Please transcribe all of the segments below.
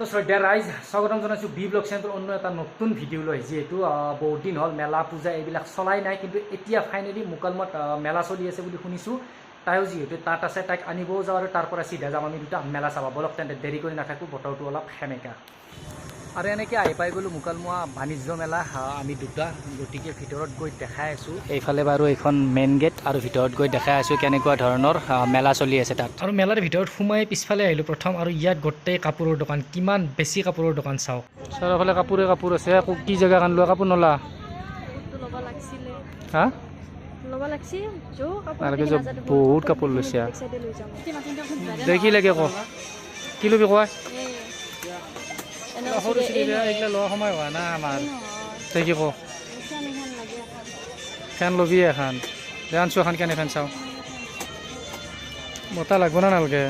তো শ্ৰদ্ধা ৰাইজ, স্বাগতম জনাইছোঁ বি ব্লগ চেনেলৰ অন্য এটা নতুন ভিডিঅ' লৈ যিহেতু বহুত দিন হ'ল মেলা, পূজা এইবিলাক চলাই নাই, কিন্তু এতিয়া ফাইনেলি মুকালমত মেলা চলি আছে বুলি শুনিছোঁ। তাইও যিহেতু তাত আছে, তাইক আনিবও যাওঁ আৰু তাৰ পৰা চিধা যাম। আমি দুটা মেলা চাব। বলক তেন্তে দেৰি কৰি নাথাকোঁ, বতৰটো অলপ সেমেকা। আৰু এনেকৈ আহি পাই গ'লোঁ মুকালমুৱা বাণিজ্য মেলা। আমি দুটা গতিকে ভিতৰত গৈ দেখাই আছোঁ। এইফালে বাৰু এইখন মেইন গেট আৰু ভিতৰত গৈ দেখাই আছোঁ কেনেকুৱা ধৰণৰ মেলা চলি আছে তাত। আৰু মেলাৰ ভিতৰত সোমাই পিছফালে আহিলোঁ প্ৰথম আৰু ইয়াত গোটেই কাপোৰৰ দোকান কিমান বেছি কাপোৰৰ দোকান চাওক। চাৰিওফালে কাপোৰে কাপোৰ আছে আকৌ কি জেগা কান লোৱা কাপোৰ নলা হা। বহুত কাপোৰ লৈছে। বেক চাইডে লৈ যাম। এতিয়া মাথিনটো খুব জানে দেখি লাগে ক। কি ল'বি কোৱা? সৰু নহয়, এইগিলা লোৱা সময় হোৱা না আমাৰ। তই কি এখন। ফেন ল'বি এখন। দে আনছোঁ এখন কেনে ফেন চাওঁ। বতাহ লাগব না নালাগে?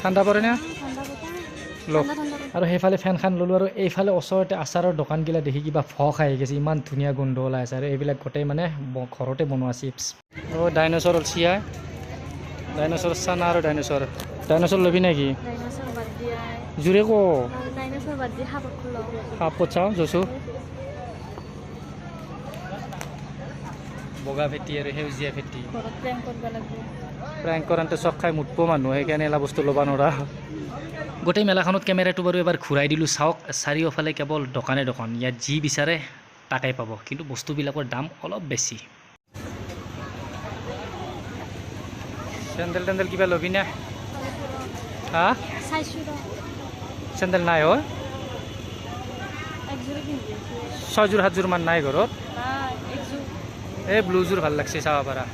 ঠাণ্ডা পৰে না? ঠাণ্ডা বতাহ। ল। ঠাণ্ডা ঠাণ্ডা বতাহ। আৰু সেইফালে ফেনখন ল'লোঁ আৰু এইফালে ওচৰতে আচাৰৰ দোকানগিলা দেখি কিবা ফ খাই গৈছে ইমান ধুনীয়া গোন্ধ ওলাই আছে। আৰু এইবিলাক গোটেই মানে ঘৰতে বনোৱা চিপছ। অঁ ডাইনচৰ চিয়া ডাইনচৰ চানা আৰু ডাইনচৰ ডাইনচৰ ল'বি নেকি? জোৰে ক ডাইনছৰ বাদ দি সাপ লওঁ। সাপ ক'ত চাওঁ জচু। বগা ভেটি আৰু সেউজীয়া ভেটি প্ৰেংক কৰান্তে চখ খাই মুতব মানুহ সেইকাৰণে এলা বস্তু ল'ব নোৱাৰা। গোটেই মেলাখনত কেমেৰাটো বাৰু এবাৰ ঘূৰাই দিলোঁ। চাওক চাৰিওফালে কেৱল দোকানে দোকান। ইয়াত যি বিচাৰে তাকেই পাব। কিন্তু বস্তুবিলাকৰ দাম অলপ বেছি। চেণ্ডেল টেণ্ডেল কিবা ল'বি নে? নাই হয় একযোৰে পিন্ধি আছোঁ। ছয়যোৰ সাতযোৰমান নাই ঘৰত এই ব্লুযোৰ ভালো লাগছে চাব পাৰা।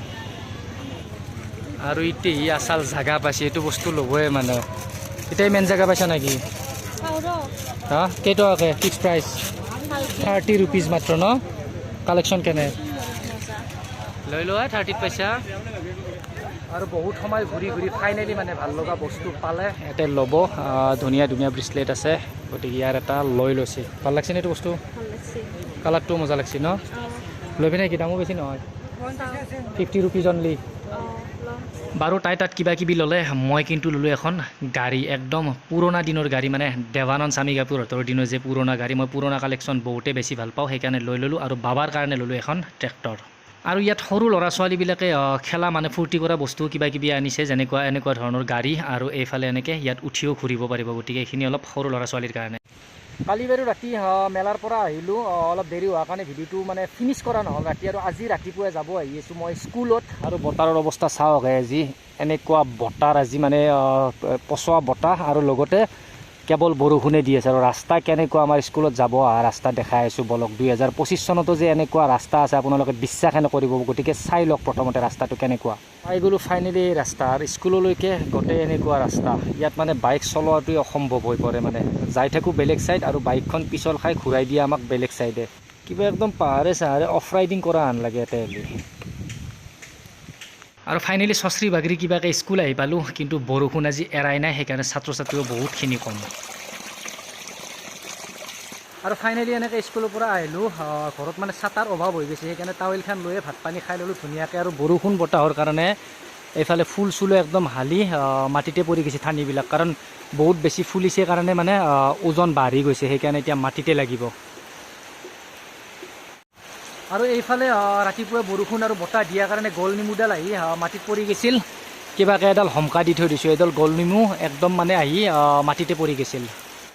আৰু এতিয়া ই আচাল জাগা পাইছে এইটো বস্তু ল'বই মানে। এতিয়া মেইন জেগা পাইছা নেকি। হা? কেইটকাকে? Fix price. থাৰ্টি ৰুপিজ মাত্ৰ ন? কালেকশ্যন কেনে। লৈ লোৱা থাৰ্টিত পইচা আৰু বহুত সময় ঘূৰি ঘূৰি ফাইনেলি মানে ভাল লগা বস্তু পালে। ইয়াতে ল'ব ধুনীয়া ধুনীয়া ব্ৰেচলেট আছে। গতিকে ইয়াৰ এটা লৈ লৈছে। ভাল লাগছে নে এইটো বস্তু? ভাল লাগছে। কালাৰটো মজা লাগছে ন? লৈ পিনে কি দামো বেছি নহয়। Fifty rupees only. বাৰু তাই তাত কিবা কিবি ল'লে। মই কিন্তু ল'লোঁ এখন গাড়ী একদম পুৰণা দিনৰ গাড়ী মানে দেৱানন্দ স্বামী কাপুৰহঁতৰ দিনৰ যে পুৰণা গাড়ী মই পুৰণা কালেকশ্যন বহুতেই বেছি ভাল পাওঁ সেইকাৰণে লৈ ল'লোঁ আৰু বাবাৰ কাৰণে ল'লোঁ এখন ট্ৰেক্টৰ আৰু ইয়াত সৰু ল'ৰা ছোৱালীবিলাকে খেলা মানে ফূৰ্তি কৰা বস্তু কিবা কিবি আনিছে যেনেকুৱা এনেকুৱা ধৰণৰ গাড়ী আৰু এইফালে এনেকৈ ইয়াত উঠিও ঘূৰিব পাৰিব। গতিকে এইখিনি অলপ সৰু ল'ৰা ছোৱালীৰ কাৰণে। কালি বাৰু ৰাতি মেলাৰ পৰা আহিলোঁ। আহ, অলপ দেৰি হোৱাৰ কাৰণে ভিডিঅ'টো মানে ফিনিছ কৰা নহ'ল। ৰাতি আৰু আজি ৰাতিপুৱাই যাব আহি আছোঁ। মই স্কুলত আৰু বতাৰৰ অৱস্থা চাওক আজি এনেকুৱা বতাহ আজি মানে পচোৱা বতাহ আৰু লগতে কেৱল বৰষুণে দি আছে। আৰু ৰাস্তা কেনেকুৱা আমাৰ স্কুলত যাব? ৰাস্তা দেখাই আছোঁ বলক। দুই হাজাৰ পঁচিছ চনতো যে এনেকুৱা ৰাস্তা আছে, আপোনালোকে বিশ্বাসে নকৰিব। গতিকে চাই লওক প্ৰথমতে ৰাস্তাটো কেনেকুৱা। পাই গ'লোঁ ফাইনেলি এই ৰাস্তা। আৰু স্কুললৈকে গোটেই এনেকুৱা ৰাস্তা। ইয়াত মানে বাইক চলোৱাটোৱে অসম্ভৱ হৈ পৰে মানে। যাই থাকোঁ বেলেগ ছাইড আৰু বাইকখন পিছল খাই ঘূৰাই দিয়ে আমাক বেলেগ ছাইডে কিবা একদম পাহাৰে চাহাৰে অফ ৰাইডিং কৰা আন লাগে ইয়াতে। আৰু ফাইনেলি চশ্ৰী বাগৰি কিবাকৈ স্কুল আহি পালোঁ কিন্তু বৰষুণ আজি এৰাই নাই সেইকাৰণে ছাত্ৰ ছাত্ৰীও বহুতখিনি কম। আৰু ফাইনেলি এনেকৈ স্কুলৰ পৰা আহিলোঁ আহ, ঘৰত মানে ছাতাৰ অভাৱ হৈ গৈছে সেইকাৰণে টাৱেলখন লৈয়ে ভাত পানী খাই ল'লোঁ ধুনীয়াকৈ আৰু বৰষুণ বতাহৰ কাৰণে এইফালে ফুল চুলো একদম হালি মাটিতে পৰি গৈছে ঠানিবিলাক কাৰণ বহুত বেছি ফুলিছে কাৰণে মানে ওজন বাঢ়ি গৈছে সেইকাৰণে এতিয়া মাটিতে লাগিব। আৰু এইফালে ৰাতিপুৱা বৰষুণ আৰু বতাহ দিয়াৰ কাৰণে গোল নেমুডাল আহ, মাটিত পৰি গৈছিল। কিবাকৈ এডাল হমকা দি থৈ দিছোঁ। এডাল গোল নেমু একদম মানে আহি মাটিতে পৰি গৈছিল।